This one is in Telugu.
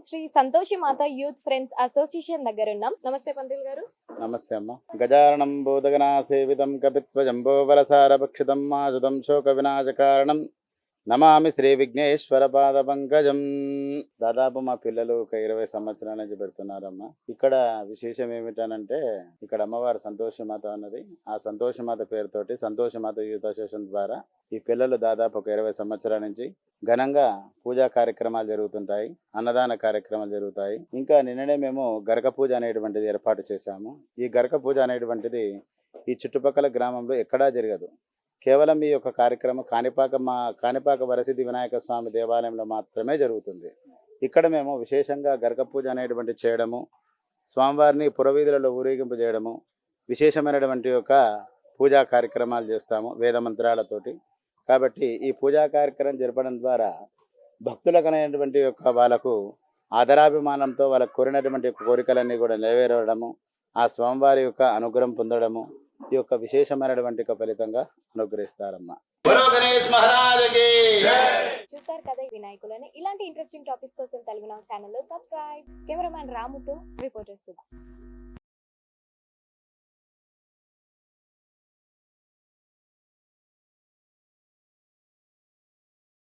శ్రీ సంతోషి మాత యూత్ ఫ్రెండ్స్ అసోసియేషన్ దగ్గర ఉన్నాం. నమస్తే పంతులు గారు. నమస్తే అమ్మ. గజారణం బోధగనా సేవితం కపిత్వ కపిత్వజంబోవరసారభక్షితం మాజుతం శోక వినాశకారణం నమామి శ్రీ విఘ్నేశ్వర పాద పంకజం. దాదాపు మా పిల్లలు ఒక ఇరవై సంవత్సరాల నుంచి పెడుతున్నారమ్మా. ఇక్కడ విశేషం ఏమిటనంటే ఇక్కడ అమ్మవారు సంతోషమాత ఉన్నది ఆ సంతోషమాత పేరుతోటి సంతోషమాత యూత్ అసోసియేషన్ ద్వారా ఈ పిల్లలు దాదాపు ఒక ఇరవై సంవత్సరాల నుంచి ఘనంగా పూజా కార్యక్రమాలు జరుగుతుంటాయి అన్నదాన కార్యక్రమాలు జరుగుతాయి. ఇంకా నిన్ననే మేము గరక పూజ అనేటువంటిది ఏర్పాటు చేశాము. ఈ గరక పూజ అనేటువంటిది ఈ చుట్టుపక్కల గ్రామంలో ఎక్కడా జరగదు. కేవలం ఈ యొక్క కార్యక్రమం కాణిపాక మా కాణిపాక వరసిద్ధి వినాయక స్వామి దేవాలయంలో మాత్రమే జరుగుతుంది. ఇక్కడ మేము విశేషంగా గరక పూజ అనేటువంటి చేయడము స్వామివారిని పురవీధులలో ఊరేగింపు చేయడము విశేషమైనటువంటి యొక్క పూజా కార్యక్రమాలు చేస్తాము వేద మంత్రాలతోటి. కాబట్టి ఈ పూజా కార్యక్రమం జరపడం ద్వారా భక్తులకనేటువంటి యొక్క వాళ్ళకు ఆదరాభిమానంతో వాళ్ళకు కోరినటువంటి కోరికలన్నీ కూడా నెరవేరడము ఆ స్వామివారి యొక్క అనుగ్రహం పొందడము ఈ యొక్క విశేషమైనటువంటి ఫలితంగా అనుగ్రహిస్తారమ్మా. బలో గణేష్ మహారాజకి చూసారు కదా వినాయకులని? ఇలాంటి ఇంట్రెస్టింగ్ టాపిక్స్ కోసం తెలుగు ఛానల్లో సబ్స్క్రైబ్ కెమెరామ్యాన్ రాముతో రిపోర్టర్ సుధా.